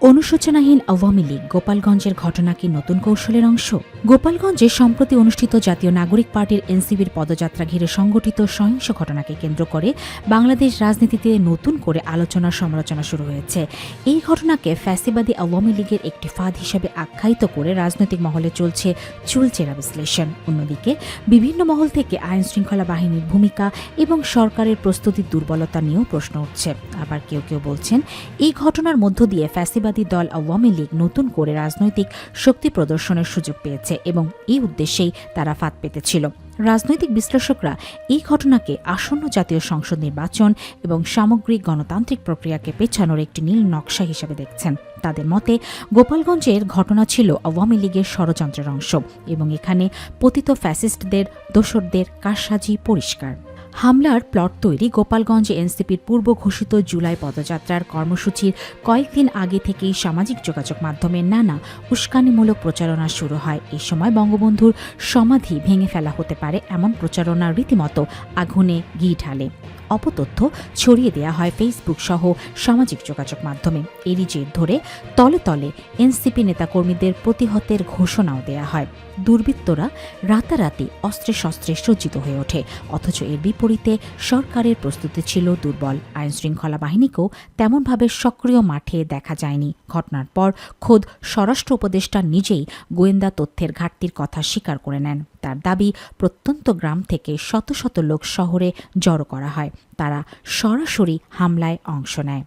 অনুশোচনাহীন আওয়ামী লীগ গোপালগঞ্জের ঘটনা কি নতুন কৌশলের অংশ। গোপালগঞ্জে সম্প্রতি অনুষ্ঠিত জাতীয় নাগরিক পার্টির এনসিবির পদযাত্রা ঘিরে সংগঠিত সহিংস ঘটনাকে কেন্দ্র করে বাংলাদেশ রাজনীতিতে নতুন করে আলোচনা সমালোচনা শুরু হয়েছে। এই ঘটনাকে ফ্যাসিবাদী আওয়ামী লীগের একটি ফাঁদ হিসেবে আখ্যায়িত করে রাজনৈতিক মহলে চলছে চুলচেরা বিশ্লেষণ। অন্যদিকে বিভিন্ন মহল থেকে আইন শৃঙ্খলা বাহিনীর ভূমিকা এবং সরকারের প্রস্তুতির দুর্বলতা নিয়েও প্রশ্ন উঠছে। আবার কেউ কেউ বলছেন, এই ঘটনার মধ্য দিয়ে ফ্যাসিবাদী দল আওয়ামী লীগ নতুন করে রাজনৈতিক শক্তি প্রদর্শনের সুযোগ পেয়েছে এবং এই উদ্দেশ্যেই তারা ফাঁদ পেতেছিল। রাজনৈতিক বিশ্লেষকরা এই ঘটনাকে আসন্ন জাতীয় সংসদ নির্বাচন এবং সামগ্রিক গণতান্ত্রিক প্রক্রিয়াকে পেছানোর একটি নীল নকশা হিসেবে দেখছেন। তাদের মতে, গোপালগঞ্জের ঘটনা ছিল আওয়ামী লীগের ষড়যন্ত্রের অংশ এবং এখানে পতিত ফ্যাসিস্টদের, দোসরদের কারসাজি পরিষ্কার। হামলার প্লট তৈরি গোপালগঞ্জে এনসিপির পূর্ব ঘোষিত জুলাই পদযাত্রার কর্মসূচির কয়েকদিন আগে থেকেই সামাজিক যোগাযোগ মাধ্যমে নানা উস্কানিমূলক প্রচারণা শুরু হয়। এই সময় বঙ্গবন্ধুর সমাধি ভেঙে ফেলা হতে পারে এমন প্রচারণা রীতিমতো আগুনে ঘি ঢালে। অপতথ্য ছড়িয়ে দেয়া হয় ফেসবুক সহ সামাজিক যোগাযোগ মাধ্যমে। এরই জের ধরে তলে তলে এনসিপি নেতাকর্মীদের প্রতিহতের ঘোষণাও দেয়া হয়। দুর্বৃত্তরা রাতারাতি অস্ত্রে শস্ত্রে সজ্জিত হয়ে ওঠে, অথচ এর বিপরীতে সরকারের প্রস্তুতি ছিল দুর্বল। আইন শৃঙ্খলা বাহিনীকেও তেমনভাবে সক্রিয় মাঠে দেখা যায়নি। ঘটনার পর খোদ স্বরাষ্ট্র উপদেষ্টা নিজেই গোয়েন্দা তথ্যের ঘাটতির কথা স্বীকার করে নেন। তার দাবি, প্রত্যন্ত গ্রাম থেকে শত শত লোক শহরে জড়ো করা হয়। তারা সরাসরি হামলায় অংশ নেয়।